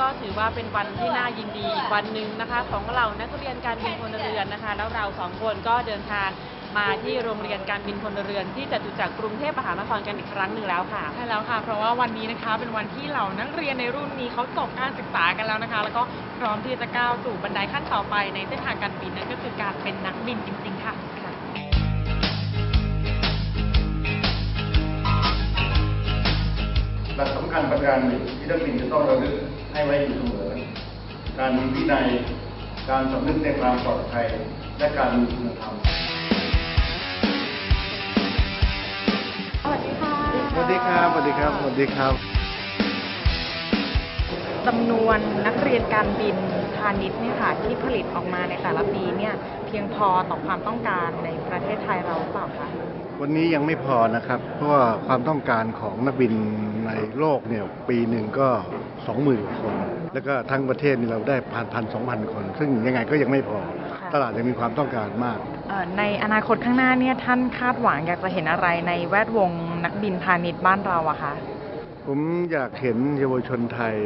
ก็ถือว่าเป็นวันที่น่ายินดีอีกวันหนึ่งนะคะของเรานักเรียนการบินพลเรือนนะคะ แล้วเราสองคนก็เดินทางมาที่โรงเรียนการบินพลเรือนที่จตุจักรกรุงเทพมหานครกันอีกครั้งหนึ่งแล้วค่ะใช่แล้วค่ะ เพราะว่าวันนี้นะคะเป็นวันที่เหล่านักเรียนในรุ่นนี้เขาจบการศึกษากันแล้วนะคะ แล้วก็พร้อมที่จะก้าวสู่บันไดขั้นต่อไปในเส้นทางการบินนั่นก็คือการเป็นนักบินจริง ๆ ค่ะหลักสำคัญประการหนึ่งที่นักบินจะต้องระลึก ให้ไว้อยู่เสมอ การมีวินัย การสำนึกในความปลอดภัย และการมีคุณธรรม สวัสดีค่ะสวัสดีครับ สวัสดีครับ สวัสดีครับ จำนวนนักเรียนการบินพาณิชย์เนี่ยค่ะที่ผลิตออกมาในแต่ละปีเนี่ยเพียงพอต่อความต้องการในประเทศไทยเราหรือเปล่าคะ วันนี้ยังไม่พอนะครับ เพราะว่าความต้องการของนักบินในโลกเนี่ยปีหนึ่งก็สองหมื่นคน แล้วก็ทั้งประเทศนี่เราได้พันพันสองพันคน ซึ่งยังไงก็ยังไม่พอค่ะตลาดยังมีความต้องการมากเอ่อในอนาคตข้างหน้าเนี่ยท่านคาดหวังอยากจะเห็นอะไรในแวดวงนักบินพาณิชย์บ้านเราอะคะผมอยากเห็นเยาวชนไทย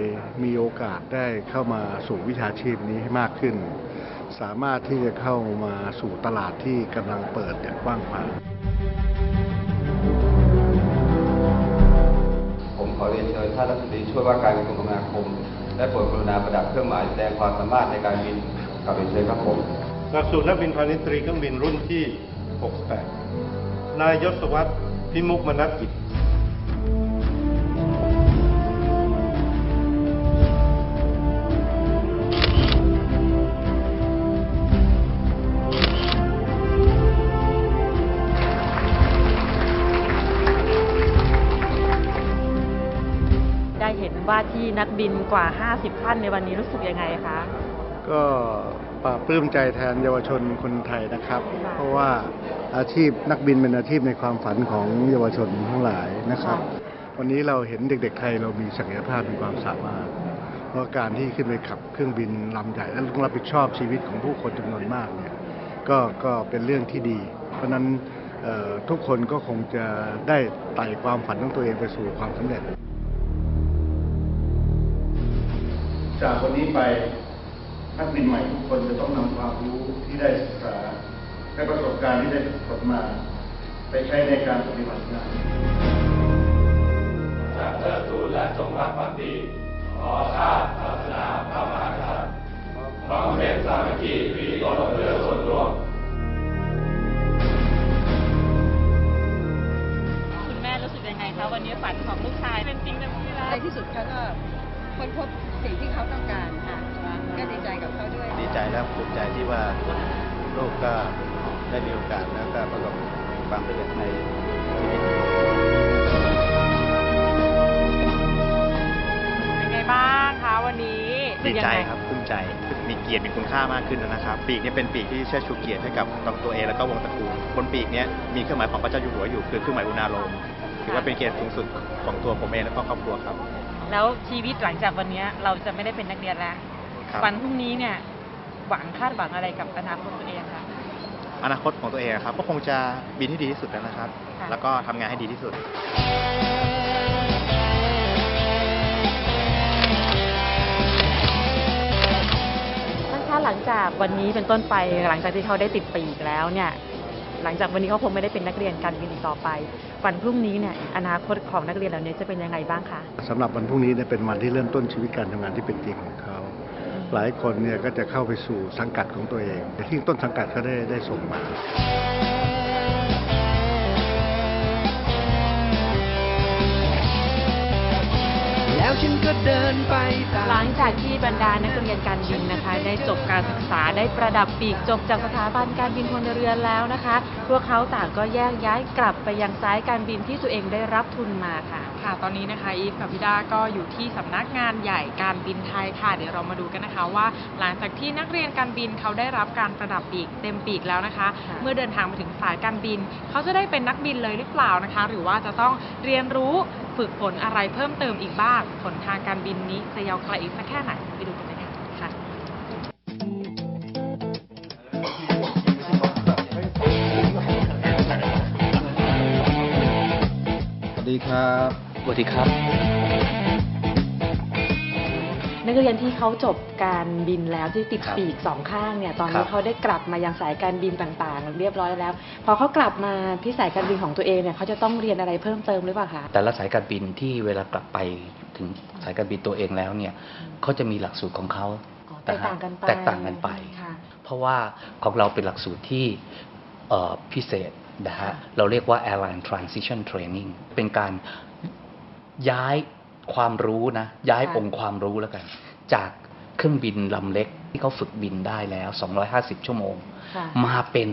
มีโอกาสได้เข้ามาสู่วิชาชีพนี้ให้มากขึ้น สามารถที่จะเข้ามาสู่ตลาดที่กำลังเปิดอย่างกว้างขวาง ผมขอเรียนเชิญท่านรัฐมนตรีช่วยว่าการกระทรวงคมนาคม และโปรดกรุณาประดับเครื่องหมายแสดงความสามารถในการบินกับเรียนเชิญครับผมหลักสูตรนักบินพาณิชย์ตรีเครื่องบินรุ่นที่ 68 นายยศวัตรพิมุกมนัสกิจ ได้เห็นว่าที่นักบินกว่า 50 ท่านในวันนี้รู้สึกยังไงคะ ก็ปลาบปลื้มใจแทนเยาวชนคนไทยนะครับค่ะเพราะว่าอาชีพนักบินเป็นอาชีพในความฝันของเยาวชนทั้งหลายนะครับ วันนี้เราเห็นเด็ก ๆ ไทยเรามีศักยภาพมีความสามารถ เพราะการที่ขึ้นไปขับเครื่องบินลำใหญ่และต้องรับผิดชอบชีวิตของผู้คนจำนวนมากเนี่ยก็ก็เป็นเรื่องที่ดี เพราะฉะนั้นเอ่อทุกคนก็คงจะได้ไต่ความฝันของตัวเองไปสู่ความสำเร็จ จากวันนี้ไปนักบินใหม่ทุกคนจะต้องนำความรู้ที่ได้ศึกษาและประสบการณ์ที่ได้ฝึกฝนมา ไปใช้ในการปฏิบัติงานคุณแม่รู้สึกยังไงคะวันนี้ฝันของลูกชายเป็นจริงเต็มที่แล้วในที่สุดเขาก็ค้นพบ สิ่งที่เขาต้องการค่ะก็ดีใจกับเขาด้วย ดีใจและภูมิใจที่ว่าลูกก็ได้มีโอกาสแล้วก็ประสบความสำเร็จในชีวิตเป็นไงบ้างคะวันนี้ดีใจครับภูมิใจมีเกียรติมีคุณค่ามากขึ้นนะครับ ปีกเนี้เป็นปีกที่เชิดชูเกียรติให้กับตัวเองแล้วก็วงตระกูลบนปีกเนี้ยมีเครื่องหมายของพระเจ้าอยู่หัวอยู่คือเครื่องหมายอุณาโลมถือว่าเป็นเกียรติสูงสุดของตัวผมเองและก็ครอบครัวครับ แล้วชีวิตหลังจากวันนี้เราจะไม่ได้เป็นนักเรียนแล้วครับวันพรุ่งนี้เนี่ยหวังคาดหวังอะไรกับอนาคตตัวเองคะอนาคตของตัวเองครับ ก็คงจะบินที่ดีที่สุดแล้วนะครับ ค่ะ แล้วก็ทำงานให้ดีที่สุด ท่านคะหลังจากวันนี้เป็นต้นไปหลังจากที่เขาได้ติดปีกแล้วเนี่ย หลังจากวันนี้เขาคงไม่ได้เป็นนักเรียนการบินอีกต่อไป วันพรุ่งนี้เนี่ยอนาคตของนักเรียนเหล่านี้จะเป็นยังไงบ้างคะสำหรับวันพรุ่งนี้เนี่ยเป็นวันที่เริ่มต้นชีวิตการทำงานที่เป็นจริงของเขา หลายคนเนี่ยก็จะเข้าไปสู่สังกัดของตัวเองแต่ที่ต้นสังกัดเขาได้ได้ส่งมา ฉันก็เดินไปตาม หลังจากที่บรรดานักเรียนการบินนะคะ ได้จบการศึกษาได้ประดับปีกจบจากสถาบันการบินพลเรือนแล้วนะคะ พวกเขาต่างก็แยกย้ายกลับไปยังสายการบินที่ตัวเองได้รับทุนมาค่ะ ค่ะ ตอนนี้นะคะอีฟกับพี่ดาก็อยู่ที่สำนักงานใหญ่การบินไทยค่ะ เดี๋ยวเรามาดูกันนะคะว่า หลังจากที่นักเรียนการบินเขาได้รับการประดับปีกเต็มปีกแล้วนะคะ ค่ะ เมื่อเดินทางมาถึงสายการบิน เขาจะได้เป็นนักบินเลยหรือเปล่านะคะ หรือว่าจะต้องเรียนรู้ ฝึกฝนอะไรเพิ่มเติมอีกบ้างผลทางการบินนี้จะยาวไกลอีกสักแค่ไหนไปดูกันเลยค่ะค่ะสวัสดีครับ สวัสดีครับ นักเรียนที่เขาจบการบินแล้วที่ติดครับปีกสองข้างเนี่ยตอนครันี้บเขาได้กลับมายังสายการบินต่างๆ เรียบร้อยแล้ว พอเขากลับมาที่สายการบินของตัวเองเนี่ยเขาจะต้องเรียนอะไรเพิ่มเติมหรือเปล่าคะ แต่ละสายการบินที่เวลากลับไปถึงสายการบินตัวเองแล้วเนี่ยเขาจะมีหลักสูตรของเขาอ๋อแตกต่างกันไปแตกต่างกันไป ค่ะ เพราะว่าของเราเป็นหลักสูตรที่เอ่อพิเศษนะฮะเราเรียกว่า Airline Transition Training เป็นการย้าย ความรู้นะ ย้ายค่ะองค์ความรู้แล้วกัน จากเครื่องบินลำเล็กที่เขาฝึกบินได้แล้ว 250 ชั่วโมงค่ะมาเป็น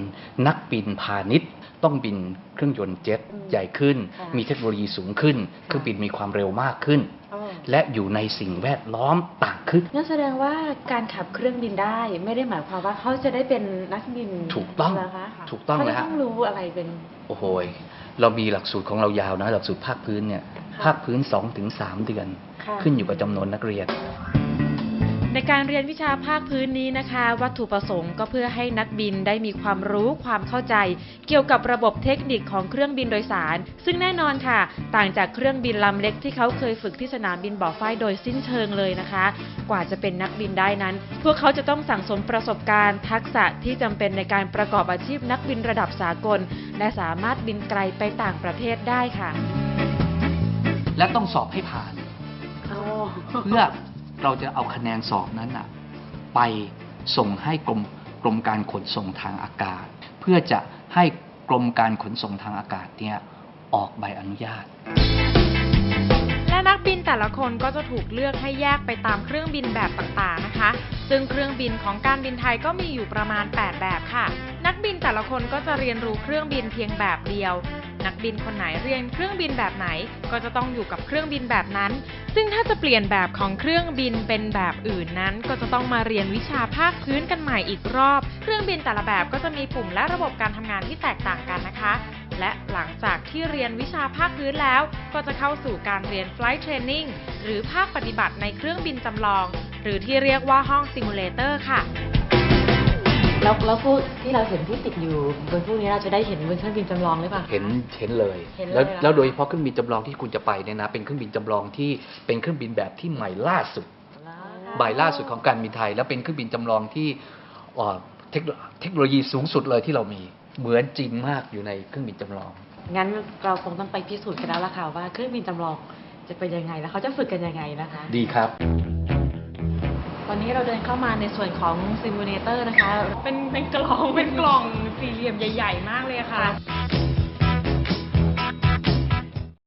นักบินพาณิชย์ ต้องบินเครื่องยนต์เจ็ตอืมใหญ่ขึ้นค่ะมีเทคโนโลยีสูงขึ้น เครื่องบินมีความเร็วมากขึ้นอ๋อและอยู่ในสิ่งแวดล้อมต่างขึ้นนั่นแสดงว่าการขับเครื่องบินได้ไม่ได้หมายความว่าเขาจะได้เป็นนักบินถูกต้องนะคะถูกต้องเขาเลยจะฮะต้องรู้อะไรเป็นโอ้โหยเรามีหลักสูตรของเรายาวนะหลักสูตรภาคพื้นเนี่ยภาคพื้น2-3ถึง3เดือนค่ะขึ้นอยู่กับจำนวนนักเรียน ในการเรียนวิชาภาคพื้นนี้นะคะ วัตถุประสงค์ก็เพื่อให้นักบินได้มีความรู้ความเข้าใจ เกี่ยวกับระบบเทคนิคของเครื่องบินโดยสาร ซึ่งแน่นอนค่ะ ต่างจากเครื่องบินลำเล็กที่เขาเคยฝึกที่สนามบินบ่อไฟโดยสิ้นเชิงเลยนะคะ กว่าจะเป็นนักบินได้นั้น พวกเขาจะต้องสั่งสมประสบการณ์ ทักษะที่จำเป็นในการประกอบอาชีพนักบินระดับสากล และสามารถบินไกลไปต่างประเทศได้ค่ะ และต้องสอบให้ผ่านเพื่อ เราจะเอาคะแนนสอบนั้นอะไปส่งให้กรมกรมการขนส่งทางอากาศ เพื่อจะให้กรมการขนส่งทางอากาศเนี่ยออกใบอนุญาต และนักบินแต่ละคนก็จะถูกเลือกให้แยกไปตามเครื่องบินแบบต่างๆนะคะ ซึ่งเครื่องบินของการบินไทยก็มีอยู่ประมาณ 8 แบบค่ะ นักบินแต่ละคนก็จะเรียนรู้เครื่องบินเพียงแบบเดียว บินคนไหนเรียนเครื่องบินแบบไหน ก็จะต้องอยู่กับเครื่องบินแบบนั้น ซึ่งถ้าจะเปลี่ยนแบบของเครื่องบินเป็นแบบอื่นนั้น ก็จะต้องมาเรียนวิชาภาคพื้นกันใหม่อีกรอบ เครื่องบินแต่ละแบบก็จะมีปุ่มและระบบการทำงานที่แตกต่างกันนะคะและหลังจากที่เรียนวิชาภาคพื้นแล้ว ก็จะเข้าสู่การเรียน Flight Training หรือภาคปฏิบัติในเครื่องบินจำลอง หรือที่เรียกว่าห้องซิมูเลเตอร์ค่ะ แล้วแล้วพวกที่เราเห็นที่ติดอยู่บนพวกนี้เราจะได้เห็นบนเครื่องบินจำลองหรือเปล่าเห็นเห็นเลยเห็นเลยแล้วเหรอ แล้วโดยเฉพาะเครื่องบินจำลองที่คุณจะไปเนี่ยนะเป็นเครื่องบินจำลองที่เป็นเครื่องบินแบบที่ใหม่ล่าสุด ใบล่าสุดของการบินไทย แล้วเป็นเครื่องบินจำลองที่เอ่อเทคโนเทคโนโลยีสูงสุดเลยที่เรามีเหมือนจริงมากอยู่ในเครื่องบินจำลอง งั้นเราคงต้องไปพิสูจน์กันแล้วล่ะค่ะว่าเครื่องบินจำลองจะเป็นยังไงแล้วเขาจะฝึกกันยังไงนะคะ ดีครับ ตอนนี้เราเดินเข้ามาในส่วนของซิมูเลเตอร์นะคะ เป็นเป็นกล่องเป็นกล่องสี่เหลี่ยมใหญ่ ๆ มากเลยค่ะ